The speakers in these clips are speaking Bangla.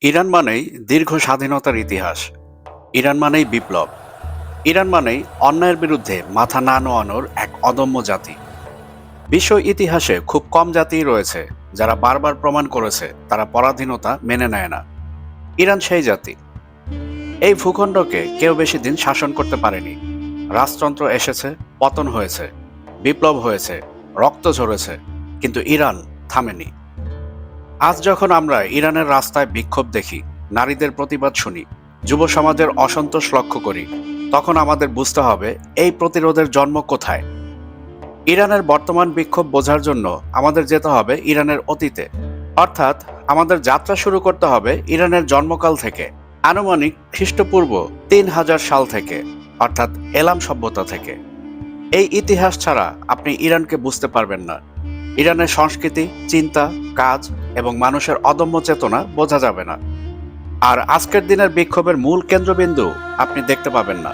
ইরান মানেই দীর্ঘ স্বাধীনতার ইতিহাস। ইরান মানেই বিপ্লব। ইরান মানেই অন্যায়ের বিরুদ্ধে মাথা না নোয়ানোর এক অদম্য জাতি। বিশ্ব ইতিহাসে খুব কম জাতিই রয়েছে যারা বারবার প্রমাণ করেছে তারা পরাধীনতা মেনে নেয় না। ইরান সেই জাতি। এই ভূখণ্ডকে কেউ বেশি দিন শাসন করতে পারেনি। রাজতন্ত্র এসেছে, পতন হয়েছে, বিপ্লব হয়েছে, রক্ত ঝরেছে, কিন্তু ইরান থামেনি। আজ যখন আমরা ইরানের রাস্তায় বিক্ষোভ দেখি, নারীদের প্রতিবাদ শুনি, যুব সমাজের অসন্তোষ লক্ষ্য করি, তখন আমাদের বুঝতে হবে এই প্রতিরোধের জন্ম কোথায়। ইরানের বর্তমান বিক্ষোভ বোঝার জন্য আমাদের যেতে হবে ইরানের অতীতে। অর্থাৎ আমাদের যাত্রা শুরু করতে হবে ইরানের জন্মকাল থেকে, আনুমানিক খ্রিস্টপূর্ব তিন হাজার সাল থেকে, অর্থাৎ এলাম সভ্যতা থেকে। এই ইতিহাস ছাড়া আপনি ইরানকে বুঝতে পারবেন না। ইরানের সংস্কৃতি, চিন্তা, কাজ এবং মানুষের অদম্য চেতনা বোঝা যাবে না। আর আজকের দিনের বিক্ষোভের মূল কেন্দ্রবিন্দু আপনি দেখতে পাবেন না।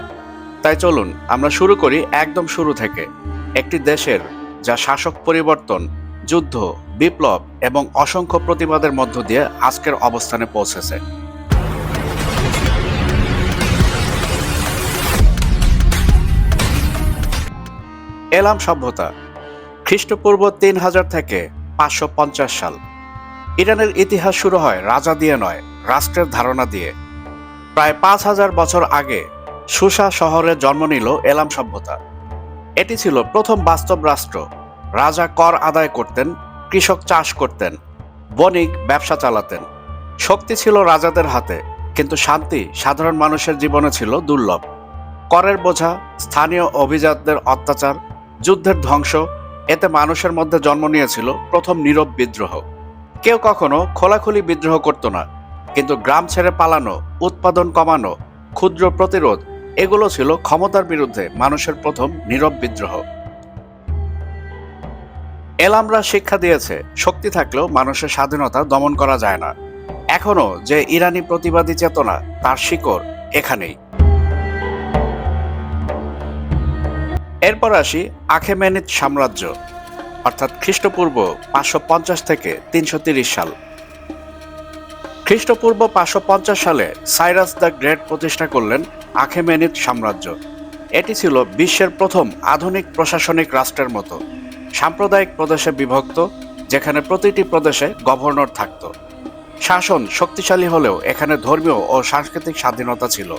তাই চলুন, আমরা শুরু করি একদম শুরু থেকে। একটি দেশের যা শাসক পরিবর্তন, যুদ্ধ, বিপ্লব এবং অসংখ্য প্রতিবাদের মধ্য দিয়ে আজকের অবস্থানে পৌঁছেছে। এলাম সভ্যতা। খ্রিস্টপূর্ব তিন হাজার থেকে পাঁচশো পঞ্চাশ সাল। ইরানের ইতিহাস শুরু হয় রাজা দিয়ে নয়, রাষ্ট্রের ধারণা দিয়ে। প্রায় পাঁচ হাজার বছর আগে সুসা শহরে জন্ম নিল এলাম সভ্যতা। এটি ছিল প্রথম বাস্তব রাষ্ট্র। রাজা কর আদায় করতেন, কৃষক চাষ করতেন, বণিক ব্যবসা চালাতেন। শক্তি ছিল রাজাদের হাতে, কিন্তু শান্তি সাধারণ মানুষের জীবনে ছিল দুর্লভ। করের বোঝা, স্থানীয় অভিজাতদের অত্যাচার, যুদ্ধের ধ্বংস এতে মানুষের মধ্যে জন্ম নিয়েছিল প্রথম নীরব বিদ্রোহ। কেউ কখনো খোলাখুলি বিদ্রোহ করত না, কিন্তু গ্রাম ছেড়ে পালানো, উৎপাদন কমানো, ক্ষুদ্র প্রতিরোধ, এগুলো ছিল ক্ষমতার বিরুদ্ধে মানুষের প্রথম নীরব বিদ্রোহ। এলামরা শিক্ষা দিয়েছে, শক্তি থাকলেও মানুষের স্বাধীনতা দমন করা যায় না। এখনও যে ইরানি প্রতিবাদী চেতনা, তার শিকড় এখানেই। এরপর আসি আখেমেনিদ সাম্রাজ্য, অর্থাৎ খ্রিস্টপূর্ব পাঁচশো পঞ্চাশ থেকে তিনশো তিরিশ সাল। খ্রিস্টপূর্ব পাঁচশো পঞ্চাশ সালে সাইরাস দ্য গ্রেট প্রতিষ্ঠা করলেন আখেমেনিদ সাম্রাজ্য। এটি ছিল বিশ্বের প্রথম আধুনিক প্রশাসনিক রাষ্ট্রের মতো, সাম্প্রদায়িক প্রদেশে বিভক্ত, যেখানে প্রতিটি প্রদেশে গভর্নর থাকত। শাসন শক্তিশালী হলেও এখানে ধর্মীয় ও সাংস্কৃতিক স্বাধীনতা ছিল।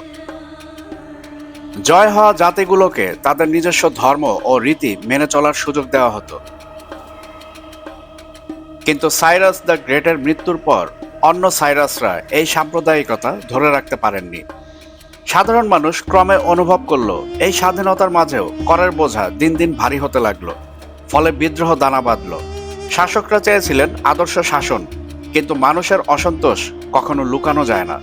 জয় হওয়া জাতিগুলোকে তাদের নিজস্ব ধর্ম ও রীতি মেনে চলার সুযোগ দেওয়া হতো। কিন্তু সাইরাস দ্য গ্রেটের মৃত্যুর পর অন্য সাইরাসরা এই সাম্প্রদায়িকতা ধরে রাখতে পারেননি। সাধারণ মানুষ ক্রমে অনুভব করল, এই স্বাধীনতার মাঝেও করের বোঝা দিন দিন ভারী হতে লাগল, ফলে বিদ্রোহ দানা বাঁধল। শাসকরা চেয়েছিলেন আদর্শ শাসন, কিন্তু মানুষের অসন্তোষ কখনো লুকানো যায় না।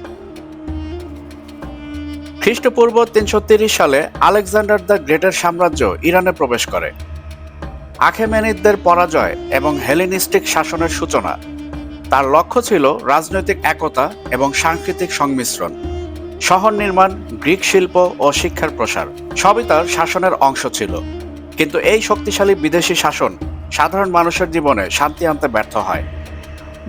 খ্রিস্টপূর্ব তিনশো সালে আলেকজান্ডার দ্য গ্রেটের সাম্রাজ্য ইরানে প্রবেশ করে। আখেমেনিদদের পরাজয় এবং হেলেনিস্টিক শাসনের সূচনা। তার লক্ষ্য ছিল রাজনৈতিক একতা এবং সাংস্কৃতিক সংমিশ্রণ। শহর নির্মাণ, গ্রিক শিল্প ও শিক্ষার প্রসার, সবই তার শাসনের অংশ ছিল। কিন্তু এই শক্তিশালী বিদেশি শাসন সাধারণ মানুষের জীবনে শান্তি আনতে ব্যর্থ হয়।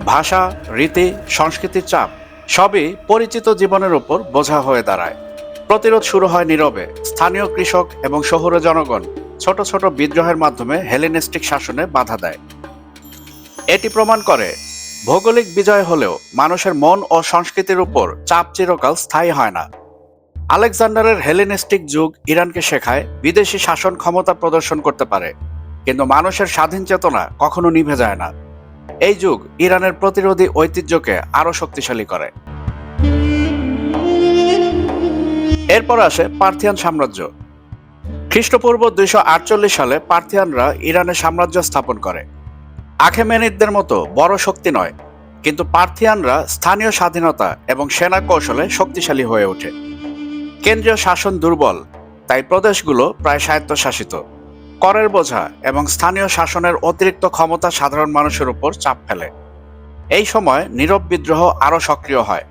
ভাষা, রীতি, সংস্কৃতির চাপ সবই পরিচিত জীবনের উপর বোঝা হয়ে দাঁড়ায়। প্রতিরোধ শুরু হয় নীরবে। স্থানীয় কৃষক এবং শহুরে জনগণ ছোট ছোট বিদ্রোহের মাধ্যমে হেলেনিস্টিক শাসনে বাধা দেয়। এটি প্রমাণ করে, ভৌগোলিক বিজয় হলেও মানুষের মন ও সংস্কৃতির উপর চাপ চিরকাল স্থায়ী হয় না। আলেকজান্ডারের হেলেনিস্টিক যুগ ইরানকে শেখায় বিদেশি শাসন ক্ষমতা প্রদর্শন করতে পারে, কিন্তু মানুষের স্বাধীন চেতনা কখনো নিভে যায় না। এই যুগ ইরানের প্রতিরোধী ঐতিহ্যকে আরও শক্তিশালী করে। এরপর আসে পার্থিয়ান সাম্রাজ্য। খ্রিস্টপূর্ব দুইশো আটচল্লিশ সালে পার্থিয়ানরা ইরানে সাম্রাজ্য স্থাপন করে। আখেমেনিদদের মতো বড় শক্তি নয়, কিন্তু পার্থিয়ানরা স্থানীয় স্বাধীনতা এবং সেনা কৌশলে শক্তিশালী হয়ে ওঠে। কেন্দ্রীয় শাসন দুর্বল, তাই প্রদেশগুলো প্রায় স্বায়ত্তশাসিত। করের বোঝা এবং স্থানীয় শাসনের অতিরিক্ত ক্ষমতা সাধারণ মানুষের উপর চাপ ফেলে। এই সময় নীরব বিদ্রোহ আরও সক্রিয় হয়।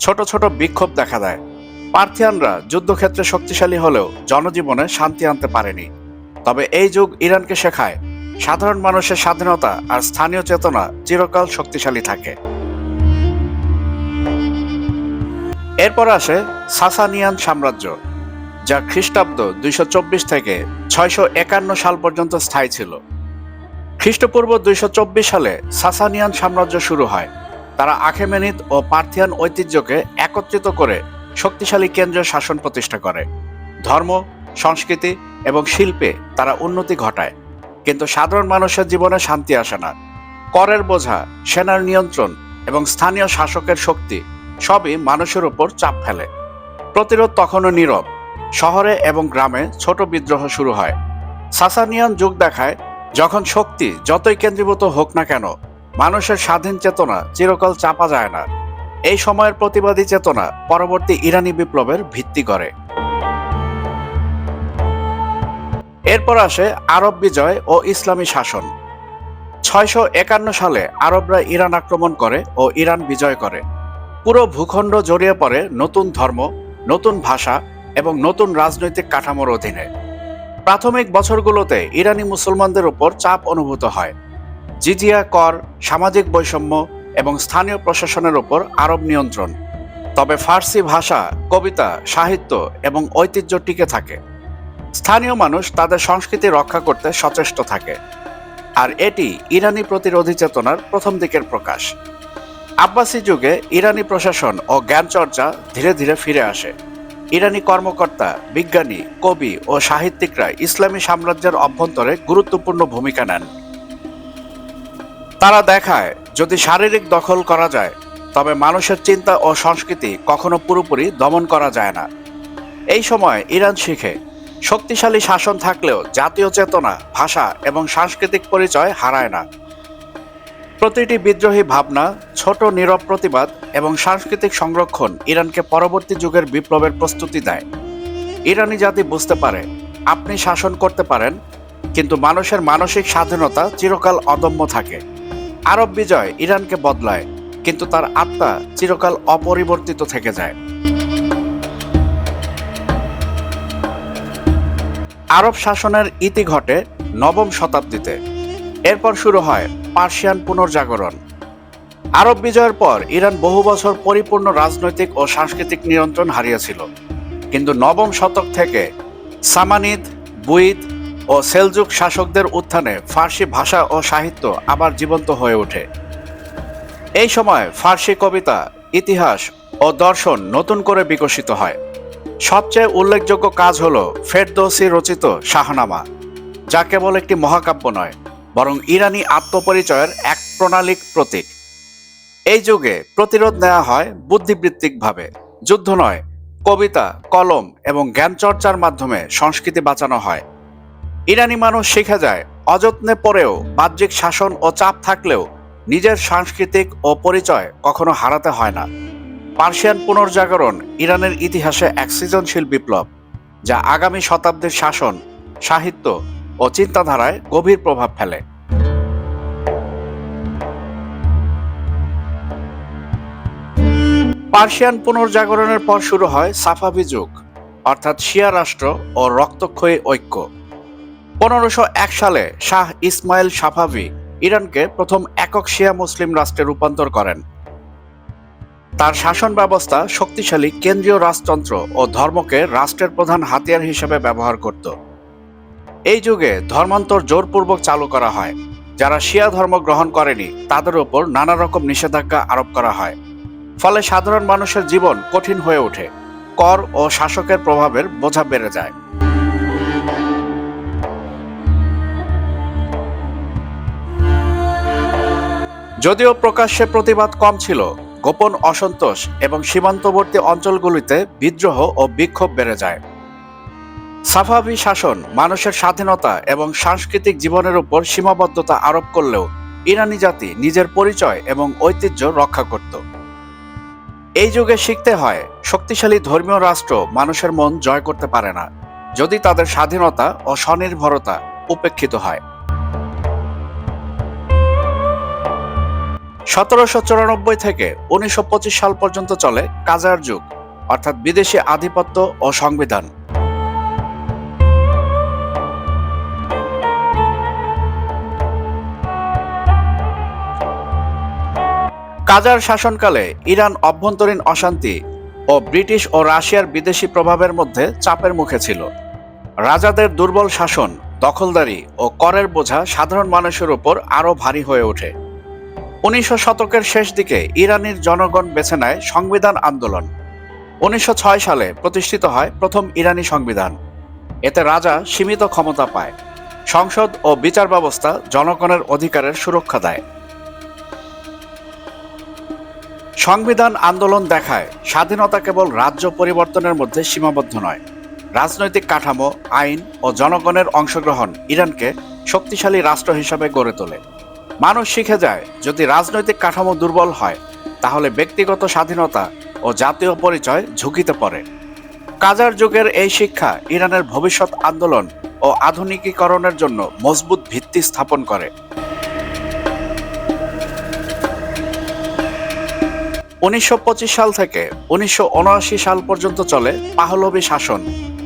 ছোট ছোট বিক্ষোভ দেখা দেয়। পার্থিয়ানরা যুদ্ধক্ষেত্রে শক্তিশালী হলেও জনজীবনে শান্তি আনতে পারেনি। তবে এই যুগ ইরানকে শেখায়, সাধারণ মানুষের স্বাধীনতা আর স্থানীয় চেতনা চিরকাল শক্তিশালী থাকে। এরপর আসে সাসানিয়ান সাম্রাজ্য, যা খ্রিস্টাব্দ দুইশো চব্বিশ থেকে ছয়শো একান্ন সাল পর্যন্ত স্থায়ী ছিল। খ্রিস্টপূর্ব দুইশো চব্বিশ সালে সাসানিয়ান সাম্রাজ্য শুরু হয়। তারা আখেমেনিদ ও পার্থিয়ান ঐতিহ্যকে একত্রিত করে শক্তিশালী কেন্দ্রীয় শাসন প্রতিষ্ঠা করে। ধর্ম, সংস্কৃতি এবং শিল্পে তারা উন্নতি ঘটায়। কিন্তু সাধারণ মানুষের জীবনে শান্তি আসে না। করের বোঝা, সেনার নিয়ন্ত্রণ এবং স্থানীয় শাসকের শক্তি সবই মানুষের উপর চাপ ফেলে। প্রতিরোধ তখনও নীরব। শহরে এবং গ্রামে ছোট বিদ্রোহ শুরু হয়। সাসানিয়ান যুগ দেখায়, যখন শক্তি যতই কেন্দ্রীভূত হোক না কেন, মানুষের স্বাধীন চেতনা চিরকাল চাপা যায় না। এই সময়ের প্রতিবাদী চেতনা পরবর্তী ইরানি বিপ্লবের ভিত্তি করে। এরপর আসে আরব বিজয় ও ইসলামী শাসন। ছয়শো একান্ন সালে আরবরা ইরান আক্রমণ করে ও ইরান বিজয় করে। পুরো ভূখণ্ড জড়িয়ে পড়ে নতুন ধর্ম, নতুন ভাষা এবং নতুন রাজনৈতিক কাঠামোর অধীনে। প্রাথমিক বছরগুলোতে ইরানি মুসলমানদের উপর চাপ অনুভূত হয়। জিজিয়া কর, সামাজিক বৈষম্য এবং স্থানীয় প্রশাসনের উপর আরব নিয়ন্ত্রণ। তবে ফার্সি ভাষা, কবিতা, সাহিত্য এবং ঐতিহ্য টিকে থাকে। স্থানীয় মানুষ তাদের সংস্কৃতি রক্ষা করতে সচেষ্ট থাকে। আর এটি ইরানি প্রতিরোধী চেতনার প্রথম দিকের প্রকাশ। আব্বাসী যুগে ইরানি প্রশাসন ও জ্ঞানচর্চা ধীরে ধীরে ফিরে আসে। ইরানি কর্মকর্তা, বিজ্ঞানী, কবি ও সাহিত্যিকরা ইসলামী সাম্রাজ্যের অভ্যন্তরে গুরুত্বপূর্ণ ভূমিকা নেন। তারা দেখায় যদি শারীরিক দখল করা যায়, তবে মানুষের চিন্তা ও সংস্কৃতি কখনো পুরোপুরি দমন করা যায় না। এই সময় ইরান শিখে শক্তিশালী শাসন থাকলেও জাতীয় চেতনা, ভাষা এবং সাংস্কৃতিক পরিচয় হারায় না। প্রতিটি বিদ্রোহী ভাবনা, ছোট নীরব প্রতিবাদ এবং সাংস্কৃতিক সংরক্ষণ ইরানকে পরবর্তী যুগের বিপ্লবের প্রস্তুতি দেয়। ইরানি জাতি বুঝতে পারে, আপনি শাসন করতে পারেন, কিন্তু মানুষের মানসিক স্বাধীনতা চিরকাল অদম্য থাকে। আরব বিজয় ইরানকে বদলায়, কিন্তু তার আত্মা চিরকাল অপরিবর্তিত থেকে যায়। আরব শাসনের ইতি ঘটে নবম শতাব্দীতে। এরপর শুরু হয় পার্সিয়ান পুনর্জাগরণ। আরব বিজয়ের পর ইরান বহু বছর পরিপূর্ণ রাজনৈতিক ও সাংস্কৃতিক নিয়ন্ত্রণ হারিয়েছিল। কিন্তু নবম শতক থেকে সামানিদ, বুইদ ও সেলজুক শাসকদের উত্থানে ফার্সি ভাষা ও সাহিত্য আবার জীবন্ত হয়ে ওঠে। এই সময় ফার্সি কবিতা, ইতিহাস ও দর্শন নতুন করে বিকশিত হয়। সবচেয়ে উল্লেখযোগ্য কাজ হল ফেরদৌসি রচিত শাহনামা, যা কেবল একটি মহাকাব্য নয়, বরং ইরানি আত্মপরিচয়ের এক প্রণালিক প্রতীক। এই যুগে প্রতিরোধ নেওয়া হয় বুদ্ধিবৃত্তিকভাবে। যুদ্ধ নয়, কবিতা, কলম এবং জ্ঞানচর্চার মাধ্যমে সংস্কৃতি বাঁচানো হয়। ইরানি মানুষ শিখে যায়, অযত্নে পরেও বাহ্যিক শাসন ও চাপ থাকলেও নিজের সাংস্কৃতিক ও পরিচয় কখনো হারাতে হয় না। পার্সিয়ান পুনর্জাগরণ ইরানের ইতিহাসে এক সৃজনশীল বিপ্লব, যা আগামী শতাব্দীর শাসন, সাহিত্য ও চিন্তাধারায় গভীর প্রভাব ফেলে। পার্সিয়ান পুনর্জাগরণের পর শুরু হয় সাফাভি যুগ, অর্থাৎ শিয়া রাষ্ট্র ও রক্তক্ষয়ী ঐক্য। পনেরোশো এক সালে শাহ ইসমাইল সাফাভি ইরানকে প্রথম একক শিয়া মুসলিম রাষ্ট্রে রূপান্তর করেন। তার শাসন ব্যবস্থা শক্তিশালী কেন্দ্রীয় রাজতন্ত্র ও ধর্মকে রাষ্ট্রের প্রধান হাতিয়ার হিসেবে ব্যবহার করত। এই যুগে ধর্মান্তর জোরপূর্বক চালু করা হয়। যারা শিয়া ধর্ম গ্রহণ করেনি, তাদের উপর নানা রকম নিষেধাজ্ঞা আরোপ করা হয়। ফলে সাধারণ মানুষের জীবন কঠিন হয়ে ওঠে। কর ও শাসকের প্রভাবের বোঝা বেড়ে যায়। যদিও প্রকাশ্যে প্রতিবাদ কম ছিল, গোপন অসন্তোষ এবং সীমান্তবর্তী অঞ্চলগুলিতে বিদ্রোহ ও বিক্ষোভ বেড়ে যায়। সাফাভি শাসন মানুষের স্বাধীনতা এবং সাংস্কৃতিক জীবনের উপর সীমাবদ্ধতা আরোপ করলেও ইরানি জাতি নিজের পরিচয় এবং ঐতিহ্য রক্ষা করত। এই যুগে শিখতে হয়, শক্তিশালী ধর্মীয় রাষ্ট্র মানুষের মন জয় করতে পারে না, যদি তাদের স্বাধীনতা ও স্বনির্ভরতা উপেক্ষিত হয়। সতেরোশো চুরানব্বই থেকে উনিশশো পঁচিশ সাল পর্যন্ত চলে কাজার যুগ, অর্থাৎ বিদেশি আধিপত্য ও সংবিধান। কাজার শাসনকালে ইরান অভ্যন্তরীণ অশান্তি ও ব্রিটিশ ও রাশিয়ার বিদেশি প্রভাবের মধ্যে চাপের মুখে ছিল। রাজাদের দুর্বল শাসন, দখলদারি ও করের বোঝা সাধারণ মানুষের উপর আরও ভারী হয়ে ওঠে। উনিশশো শতকের শেষ দিকে ইরানের জনগণ বেছে নেয় সংবিধান আন্দোলন। উনিশশো ছয় সালে প্রতিষ্ঠিত হয় প্রথম ইরানি সংবিধান। এতে রাজা সীমিত ক্ষমতা পায়। সংসদ ও বিচার ব্যবস্থা জনগণের অধিকারের সুরক্ষা দেয়। সংবিধান আন্দোলন দেখায় স্বাধীনতা কেবল রাজ্য পরিবর্তনের মধ্যে সীমাবদ্ধ নয়। রাজনৈতিক কাঠামো, আইন ও জনগণের অংশগ্রহণ ইরানকে শক্তিশালী রাষ্ট্র হিসাবে গড়ে তোলে। মানুষ শিখে যায়, যদি রাজনৈতিক কাঠামো দুর্বল হয়, তাহলে ব্যক্তিগত স্বাধীনতা ও জাতীয় পরিচয় ঝুঁকিতে পড়ে। কাজার যুগের এই শিক্ষা ইরানের ভবিষ্যৎ আন্দোলন ও আধুনিকীকরণের জন্য মজবুত ভিত্তি স্থাপন করে। উনিশশো পঁচিশ সাল থেকে উনিশশো উনআশি সাল পর্যন্ত চলে পাহলবী শাসন।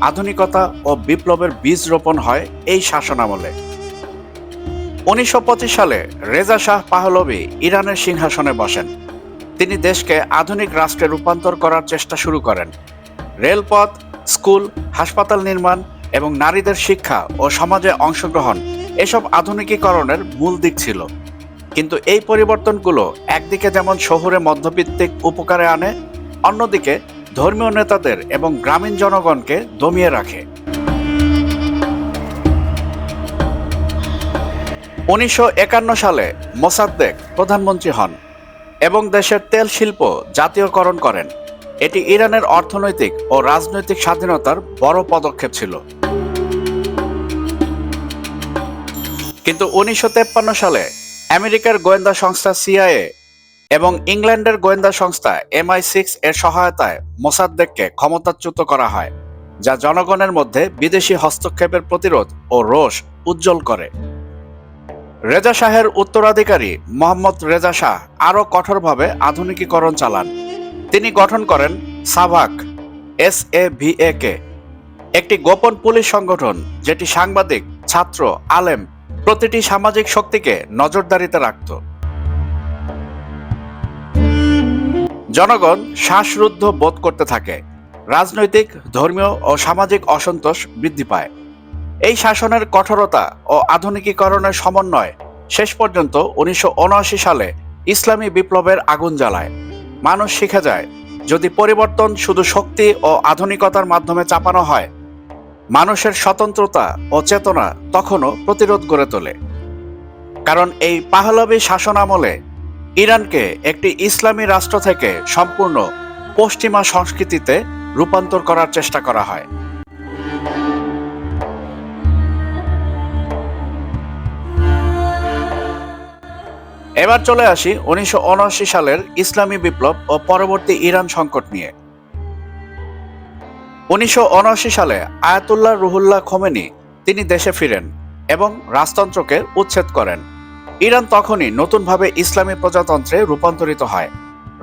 আধুনিকতা ও বিপ্লবের বীজ রোপণ হয় এই শাসনামলে। উনিশশো পঁচিশ সালে রেজা শাহ পাহলবী ইরানের সিংহাসনে বসেন। তিনি দেশকে আধুনিক রাষ্ট্রে রূপান্তর করার চেষ্টা শুরু করেন। রেলপথ, স্কুল, হাসপাতাল নির্মাণ এবং নারীদের শিক্ষা ও সমাজে অংশগ্রহণ এসব আধুনিকীকরণের মূল দিক ছিল। কিন্তু এই পরিবর্তনগুলো একদিকে যেমন শহুরে মধ্যবিত্তিক উপকারে আনে, অন্যদিকে ধর্মীয় নেতাদের এবং গ্রামীণ জনগণকে দমিয়ে রাখে। উনিশশো একান্ন সালে মোসাদ্দেক প্রধানমন্ত্রী হন এবং দেশের তেল শিল্প জাতীয়করণ করেন। এটি ইরানের অর্থনৈতিক ও রাজনৈতিক স্বাধীনতার বড় পদক্ষেপ ছিল। কিন্তু উনিশশো সালে আমেরিকার গোয়েন্দা সংস্থা সিআইএ এবং ইংল্যান্ডের গোয়েন্দা সংস্থা এমআই সিক্স এর সহায়তায় মোসাদ্দেককে ক্ষমতাচ্যুত করা হয়, যা জনগণের মধ্যে বিদেশি হস্তক্ষেপের প্রতিরোধ ও রোষ উজ্জ্বল করে। রেজা শাহের উত্তরাধিকারী মোহাম্মদ রেজা শাহ আরও কঠোরভাবে আধুনিকীকরণ চালান। তিনি গঠন করেন SAVAK, S A V A K, একটি গোপন পুলিশ সংগঠন যেটি সাংবাদিক, ছাত্র, আলেম প্রতিটি সামাজিক শক্তিকে নজরদারিতে রাখত। জনগণ শ্বাসরুদ্ধ বোধ করতে থাকে। রাজনৈতিক, ধর্মীয় ও সামাজিক অসন্তোষ বৃদ্ধি পায়। এই শাসনের কঠোরতা ও আধুনিকীকরণের সমন্বয় শেষ পর্যন্ত উনিশশো উনআশি সালে ইসলামী বিপ্লবের আগুন জ্বালায়। মানুষ শিখে যায়, যদি পরিবর্তন শুধু শক্তি ও আধুনিকতার মাধ্যমে চাপানো হয়, মানুষের স্বতন্ত্রতা ও চেতনা তখনও প্রতিরোধ গড়ে তোলে। কারণ এই পাহলবী শাসন আমলে ইরানকে একটি ইসলামী রাষ্ট্র থেকে সম্পূর্ণ পশ্চিমা সংস্কৃতিতে রূপান্তর করার চেষ্টা করা হয়। এবার চলে আসি উনিশশো উনআশি সালের ইসলামী বিপ্লব ও পরবর্তী ইরান সংকট নিয়ে। উনিশশো উনআশি সালে আয়াতুল্লাহ রুহুল্লাহ খোমেনি তিনি দেশে ফিরেন এবং রাজতন্ত্রকে উচ্ছেদ করেন। ইরান তখনই নতুনভাবে ইসলামী প্রজাতন্ত্রে রূপান্তরিত হয়।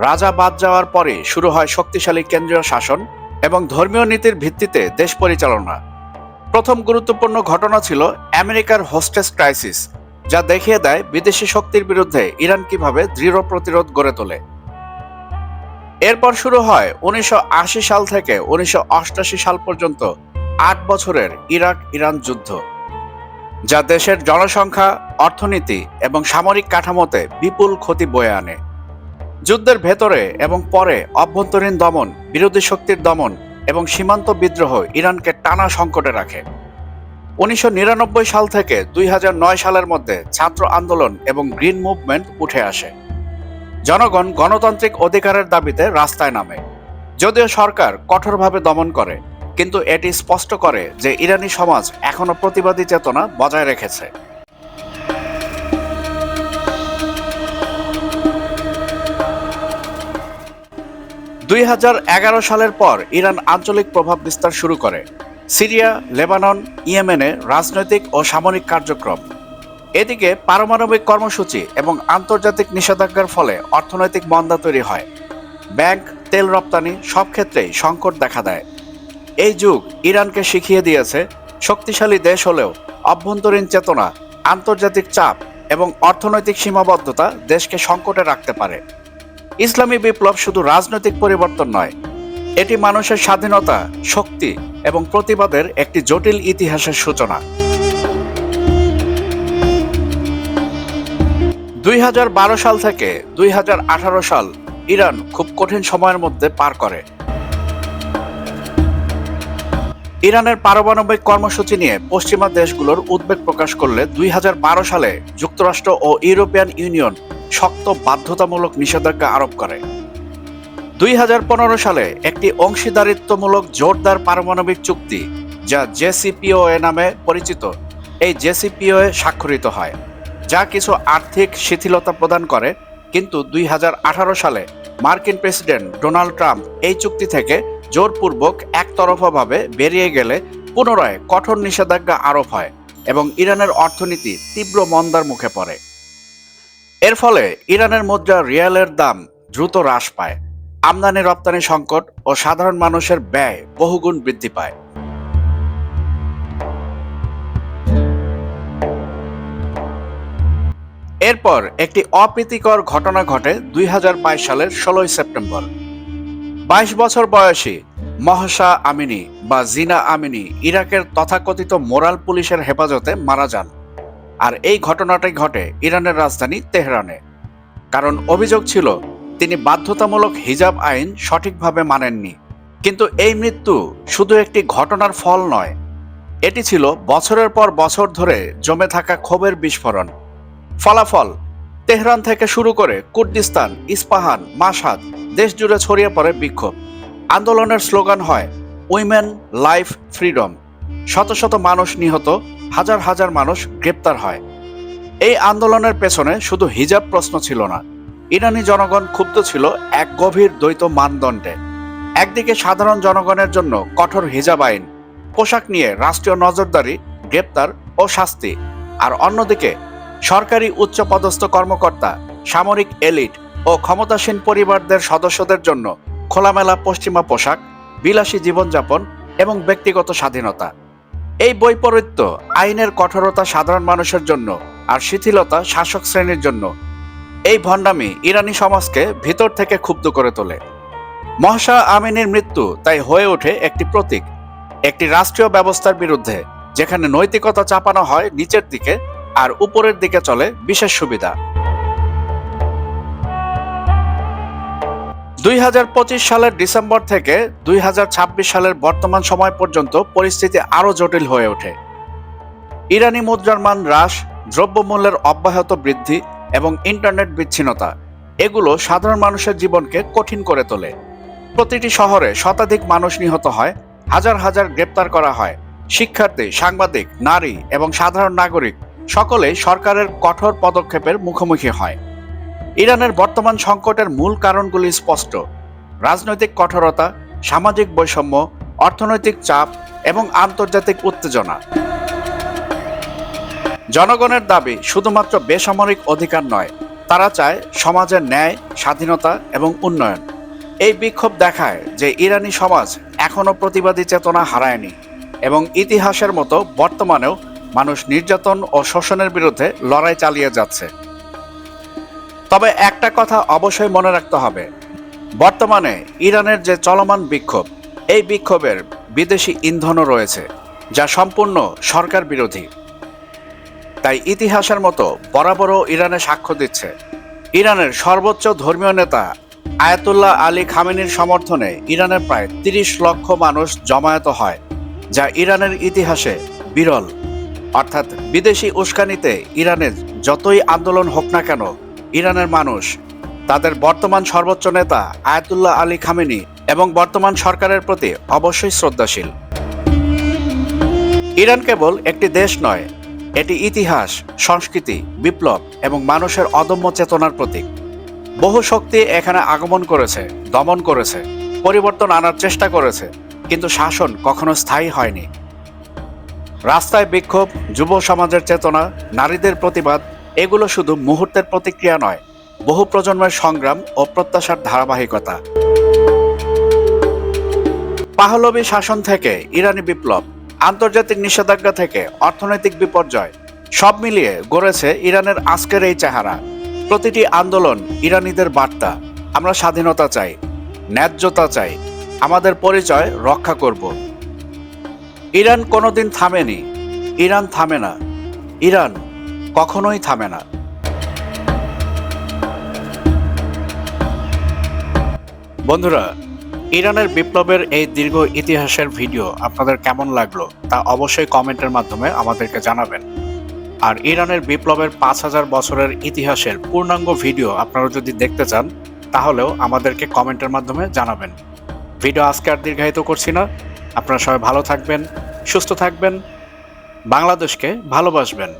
রাজা বাদ যাওয়ার পরে শুরু হয় শক্তিশালী কেন্দ্রীয় শাসন এবং ধর্মীয় নীতির ভিত্তিতে দেশ পরিচালনা। প্রথম গুরুত্বপূর্ণ ঘটনা ছিল আমেরিকার হোস্টেস ক্রাইসিস যা দেখিয়ে দেয় বিদেশি শক্তির বিরুদ্ধে ইরান কীভাবে দৃঢ় প্রতিরোধ গড়ে তোলে। এরপর শুরু হয় উনিশশো আশি সাল থেকে উনিশশো সাল পর্যন্ত আট বছরের ইরাক ইরান যুদ্ধ, যা দেশের জনসংখ্যা, অর্থনীতি এবং সামরিক কাঠামোতে বিপুল ক্ষতি বয়ে আনে। যুদ্ধের ভেতরে এবং পরে অভ্যন্তরীণ দমন, বিরোধী শক্তির দমন এবং সীমান্ত বিদ্রোহ ইরানকে টানা সংকটে রাখে। উনিশশো নিরানব্বই সাল থেকে দুই হাজার নয় সালের মধ্যে ছাত্র আন্দোলন এবং গ্রিন মুভমেন্ট উঠে আসে। জনগণ গণতান্ত্রিক অধিকারের দাবিতে রাস্তায় নামে। যদিও সরকার কঠোরভাবে দমন করে, কিন্তু এটি স্পষ্ট করে যে ইরানি সমাজ এখনও প্রতিবাদী চেতনা বজায় রেখেছে। দুই হাজার এগারো সালের পর ইরান আঞ্চলিক প্রভাব বিস্তার শুরু করে। সিরিয়া, লেবানন, ইয়েমেনে রাজনৈতিক ও সামরিক কার্যক্রম। এদিকে পারমাণবিক কর্মসূচি এবং আন্তর্জাতিক নিষেধাজ্ঞার ফলে অর্থনৈতিক মন্দা তৈরি হয়। ব্যাংক, তেল রপ্তানি সব ক্ষেত্রেই সংকট দেখা দেয়। এই যুগ ইরানকে শিখিয়ে দিয়েছে, শক্তিশালী দেশ হলেও অভ্যন্তরীণ চেতনা, আন্তর্জাতিক চাপ এবং অর্থনৈতিক সীমাবদ্ধতা দেশকে সংকটে রাখতে পারে। ইসলামী বিপ্লব শুধু রাজনৈতিক পরিবর্তন নয়, এটি মানুষের স্বাধীনতা, শক্তি এবং প্রতিবাদের একটি জটিল ইতিহাসের সূচনা। দুই হাজার বারো সাল থেকে দুই হাজার আঠারো সাল ইরান খুব কঠিন সময়ের মধ্যে পার করে। ইরানের পারমাণবিক কর্মসূচি নিয়ে পশ্চিমা দেশগুলোর উদ্বেগ প্রকাশ করলে দুই হাজার বারো সালে যুক্তরাষ্ট্র ও ইউরোপিয়ান ইউনিয়ন শক্ত বাধ্যতামূলক নিষেধাজ্ঞা আরোপ করে। দুই হাজার পনেরো সালে একটি অংশীদারিত্বমূলক জোরদার পারমাণবিক চুক্তি, যা জেসিপিওএ নামে পরিচিত, এই জেসিপিওএ স্বাক্ষরিত হয়, যা কিছু আর্থিক শিথিলতা প্রদান করে। কিন্তু দুই হাজার আঠারো সালে মার্কিন প্রেসিডেন্ট ডোনাল্ড ট্রাম্প এই চুক্তি থেকে জোরপূর্বক একতরফাভাবে বেরিয়ে গেলে পুনরায় কঠোর নিষেধাজ্ঞা আরোপ হয় এবং ইরানের অর্থনীতি তীব্র মন্দার মুখে পড়ে। এর ফলে ইরানের মুদ্রা রিয়ালের দাম দ্রুত হ্রাস পায়। আমদানি, রপ্তানি সংকট ও সাধারণ মানুষের ব্যয় বহুগুণ বৃদ্ধি পায়। এরপর একটি অপ্রীতিকর ঘটনা ঘটে দুই সালের ষোলোই সেপ্টেম্বর। বাইশ বছর বয়সী মহসা আমিনী বা জিনা আমিনী ইরাকের তথাকথিত মোরাল পুলিশের হেফাজতে মারা যান। আর এই ঘটনাটাই ঘটে ইরানের রাজধানী তেহরানে। কারণ অভিযোগ ছিল তিনি বাধ্যতামূলক হিজাব আইন সঠিকভাবে মানেননি। কিন্তু এই মৃত্যু শুধু একটি ঘটনার ফল নয়। এটি ছিল বছরের পর বছর ধরে জমে থাকা ক্ষোভের বিস্ফোরণ। ফলাফল, তেহরান থেকে শুরু করে কুর্দিস্তান, ইস্পাহান মাসাদ দেশ জুড়ে ছড়িয়ে পড়ে বিক্ষোভ। আন্দোলনের স্লোগান হয়, উইমেন লাইফ ফ্রিডম শত শত মানুষ নিহত, হাজার হাজার মানুষ গ্রেপ্তার হয়। এই আন্দোলনের পেছনে শুধু হিজাব প্রশ্ন ছিল না ইরানি জনগণ ক্ষুব্ধ ছিল এক গভীর দ্বৈত মানদণ্ডে। একদিকে সাধারণ জনগণের জন্য কঠোর হিজাব আইন, পোশাক নিয়ে রাষ্ট্রীয় নজরদারি, গ্রেপ্তার ও শাস্তি, আর অন্যদিকে সরকারি উচ্চপদস্থ কর্মকর্তা, সামরিক এলিট ও ক্ষমতাসীন পরিবারদের সদস্যদের জন্য খোলামেলা পশ্চিমা পোশাক, বিলাসী জীবনযাপন এবং ব্যক্তিগত স্বাধীনতা। এই বৈপরীত্য আইনের কঠোরতা সাধারণ মানুষের জন্য আর শিথিলতা শাসক শ্রেণির জন্য এই ভণ্ডামি ইরানি সমাজকে ভিতর থেকে ক্ষুব্ধ করে তোলে। মহাশা আমিনের মৃত্যু তাই হয়ে ওঠে একটি প্রতীক, একটি রাষ্ট্রীয় ব্যবস্থার বিরুদ্ধে, যেখানে নৈতিকতা চাপানো হয় নিচের দিকে আর উপরের দিকে চলে বিশেষ সুবিধা। দুই হাজার পঁচিশ সালের ডিসেম্বর থেকে দুই হাজার ছাব্বিশ সালের বর্তমান সময় পর্যন্ত পরিস্থিতি আরও জটিল হয়ে ওঠে। ইরানি মুদ্রার মান হ্রাস, দ্রব্যমূল্যের অব্যাহত বৃদ্ধি এবং ইন্টারনেট বিচ্ছিন্নতা, এগুলো সাধারণ মানুষের জীবনকে কঠিন করে তোলে। প্রতিটি শহরে শতাধিক মানুষ নিহত হয়, হাজার হাজার গ্রেপ্তার করা হয়। শিক্ষার্থী, সাংবাদিক, নারী এবং সাধারণ নাগরিক সকলেই সরকারের কঠোর পদক্ষেপের মুখোমুখি হয়। ইরানের বর্তমান সংকটের মূল কারণগুলি স্পষ্ট। রাজনৈতিক কঠোরতা, সামাজিক বৈষম্য, অর্থনৈতিক চাপ এবং আন্তর্জাতিক উত্তেজনা। জনগণের দাবি শুধুমাত্র বেসামরিক অধিকার নয়, তারা চায় সমাজের ন্যায়, স্বাধীনতা এবং উন্নয়ন। এই বিক্ষোভ দেখায় যে ইরানি সমাজ এখনও প্রতিবাদী চেতনা হারায়নি এবং ইতিহাসের মতো বর্তমানেও মানুষ নির্যাতন ও শোষণের বিরুদ্ধে লড়াই চালিয়ে যাচ্ছে। তবে একটা কথা অবশ্যই মনে রাখতে হবে, বর্তমানে ইরানের যে চলমান বিক্ষোভ, এই বিক্ষোভের বিদেশি ইন্ধনও রয়েছে, যা সম্পূর্ণ সরকার বিরোধী। তাই ইতিহাসের মতো বরাবরও ইরানে সাক্ষ্য দিচ্ছে। ইরানের সর্বোচ্চ ধর্মীয় নেতা আয়াতুল্লাহ আলী খামেনির সমর্থনে ইরানের প্রায় তিরিশ লক্ষ মানুষ জমায়েত হয়, যা ইরানের ইতিহাসে বিরল। অর্থাৎ বিদেশি উস্কানিতে ইরানের যতই আন্দোলন হোক না কেন, ইরানের মানুষ, তাদের বর্তমান সর্বোচ্চ নেতা আয়াতুল্লাহ আলী খামেনি এবং বর্তমান সরকারের প্রতি অবশ্যই শ্রদ্ধাশীল। ইরান কেবল একটি দেশ নয় এটি ইতিহাস, সংস্কৃতি, বিপ্লব এবং মানুষের অদম্য চেতনার প্রতীক। বহু শক্তি এখানে আগমন করেছে, দমন করেছে, পরিবর্তন আনার চেষ্টা করেছে, কিন্তু শাসন কখনো স্থায়ী হয়নি। রাস্তায় বিক্ষোভ, যুব সমাজের চেতনা, নারীদের প্রতিবাদ, এগুলো শুধু মুহূর্তের প্রতিক্রিয়া নয়, বহু প্রজন্মের সংগ্রাম ও প্রত্যাশার ধারাবাহিকতা। পাহলবী শাসন থেকে ইরানি বিপ্লব আন্তর্জাতিক নিষেধাজ্ঞা থেকে অর্থনৈতিক বিপর্যয়, সব মিলিয়ে গড়েছে ইরানের আজকের এই চেহারা। প্রতিটি আন্দোলন ইরানিদের বার্তা। আমরা স্বাধীনতা চাই, ন্যায্যতা চাই, আমাদের পরিচয় রক্ষা করব। ইরান কোনোদিন থামেনি, ইরান থামে না, ইরান কখনোই থামে না। বন্ধুরা ইরানের বিপ্লবের এই দীর্ঘ ইতিহাসের ভিডিও আপনাদের কেমন লাগল তা অবশ্যই কমেন্টের মাধ্যমে আমাদেরকে জানাবেন। আর ইরানের বিপ্লবের পাঁচ হাজার বছরের ইতিহাসের পূর্ণাঙ্গ ভিডিও আপনারা যদি দেখতে চান, তাহলেও আমাদেরকে কমেন্টের মাধ্যমে জানাবেন। ভিডিও আজকে আর দীর্ঘায়িত করছি না। আপনারা সবাই ভালো থাকবেন, সুস্থ থাকবেন, বাংলাদেশকে ভালোবাসবেন।